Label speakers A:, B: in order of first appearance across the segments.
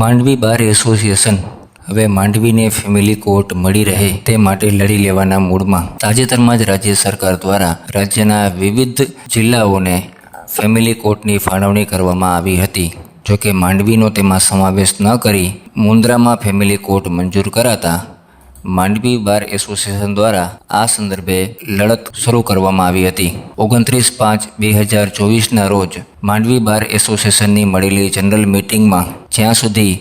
A: Mandvi bar association. હવે માંડવીને family court મળી રહે તે માટે લડી લેવાના મૂડમાં. તાજેતરમાં જ રાજ્ય સરકાર દ્વારા રાજ્યના વિવિધ જિલ્લાઓને ફેમિલી કોર્ટની ફાળવણી કરવામાં આવી હતી. જોકે માંડવીનો તેમાં સમાવેશ ન કરી મુન્દ્રામાં ફેમિલી કોર્ટ મંજૂર કરાતા માંડવી બાર એસોસિએશન દ્વારા આ સંદર્ભે લડત શરૂ કરવામાં આવી હતી. ઓગણત્રીસ પાંચ બે હજાર ચોવીસના રોજ માંડવી બાર એસોસિએશનની મળેલી જનરલ મિટિંગમાં જ્યાં સુધી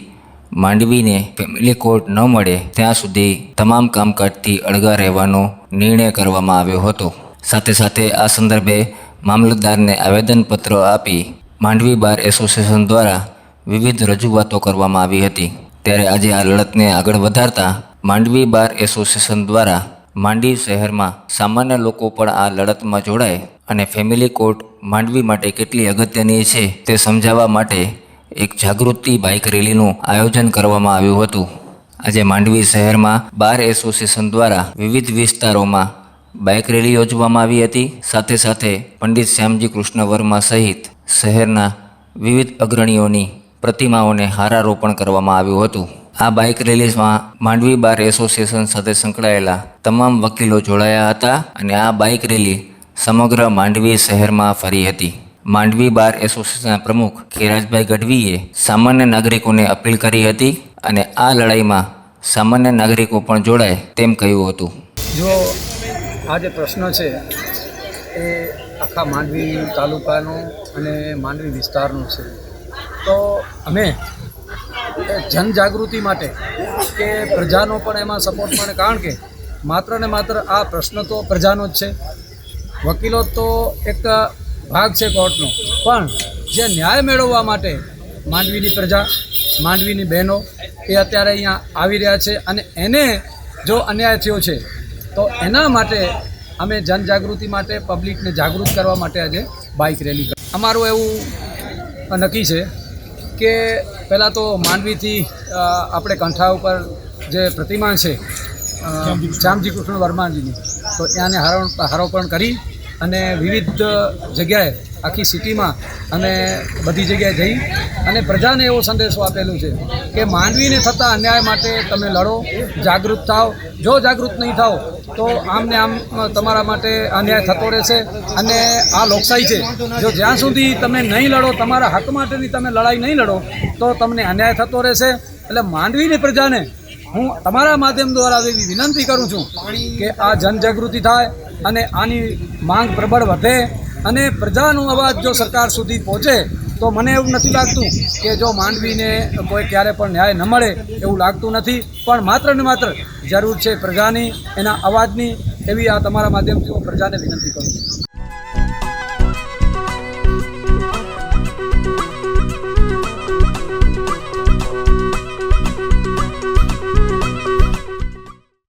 A: માંડવીને ફેમિલી કોર્ટ ન મળે, ત્યાં સુધી તમામ કામકાજથી અળગા રહેવાનો નિર્ણય કરવામાં આવ્યો હતો. સાથે સાથે આ સંદર્ભે મામલતદારને આવેદનપત્ર આપી માંડવી બાર એસોસિએશન દ્વારા વિવિધ રજૂઆતો કરવામાં આવી હતી. ત્યારે આજે આ લડતને આગળ વધારતા માંડવી બાર એસોસિએશન દ્વારા માંડવી શહેરમાં સામાન્ય લોકો પણ આ લડતમાં જોડાય અને ફેમિલી કોર્ટ માંડવી માટે કેટલી અગત્યની છે તે સમજાવવા માટે એક જાગૃતિ બાઇક રેલીનું આયોજન કરવામાં આવ્યું હતું. આજે માંડવી શહેરમાં બાર એસોસિએશન દ્વારા વિવિધ વિસ્તારોમાં બાઇક રેલી યોજવામાં આવી હતી. સાથે સાથે પંડિત શ્યામજી કૃષ્ણ વર્મા સહિત શહેરના વિવિધ અગ્રણીઓની પ્રતિમાઓને હારારોપણ કરવામાં આવ્યું હતું. આ બાઇક રેલીમાં માંડવી બાર એસોસિએશન સાથે સંકળાયેલા તમામ વકીલો જોડાયા હતા અને આ બાઇક રેલી સમગ્ર માંડવી શહેરમાં ફરી હતી. માંડવી બાર એસોસિએશનના પ્રમુખ ખેરાજભાઈ ગઢવીએ સામાન્ય નાગરિકોને અપીલ કરી હતી અને આ લડાઈમાં સામાન્ય નાગરિકો પણ જોડાય તેમ કહ્યું હતું.
B: જો આ જે પ્રશ્ન છે, એ આખા માંડવી તાલુકાનો અને માંડવી વિસ્તારનો છે. તો અમે જનજાગૃતિ માટે કે પ્રજાનો પણ એમાં સપોર્ટ મળે, કારણ કે માત્ર ને માત્ર આ પ્રશ્ન તો પ્રજાનો જ છે. વકીલો તો એક ભાગ છે કોર્ટનો, પણ જે ન્યાય મેળવવા માટે માંડવીની પ્રજા, માંડવીની બહેનો એ અત્યારે અહીંયા આવી રહ્યા છે અને એને જો અન્યાય થયો છે, તો એના માટે અમે જનજાગૃતિ માટે પબ્લિકને જાગૃત કરવા માટે આજે બાઇક રેલી અમારું એવું નક્કી છે કે પહેલાં તો માંડવીથી આપણે કંઠા ઉપર જે પ્રતિમા છે શ્યામજી કૃષ્ણ. વર્માજીની તો ત્યાંને હારો હારોપણ કરી અને વિવિધ જગ્યાએ આખી સિટીમાં અને બધી જગ્યાએ જઈ અને પ્રજાને એવો સંદેશો આપેલું છે કે માંડવીને થતા અન્યાય માટે તમે લડો, જાગૃત થાઓ. જો જાગૃત નહીં થાઓ, તો આમને આમ તમારા માટે અન્યાય થતો રહેશે અને આ લોકશાહી છે. જો જ્યાં સુધી તમે નહીં લડો, તમારા હક માટેની તમે લડાઈ નહીં લડો, તો તમને અન્યાય થતો રહેશે. એટલે માંડવીની પ્રજાને હું તમારા માધ્યમ દ્વારા એવી વિનંતી કરું છું કે આ જનજાગૃતિ થાય અને આની માંગ પ્રબળ વધે અને પ્રજાનો અવાજ જો સરકાર સુધી પહોંચે, તો મને એવું નથી લાગતું કે જો માંડવીને કોઈ ક્યારે પણ ન્યાય ન મળે એવું લાગતું નથી. પણ માત્ર ને માત્ર જરૂર છે પ્રજાની, એના અવાજની એવી આ તમારા માધ્યમથી હું પ્રજાને વિનંતી કરું છું.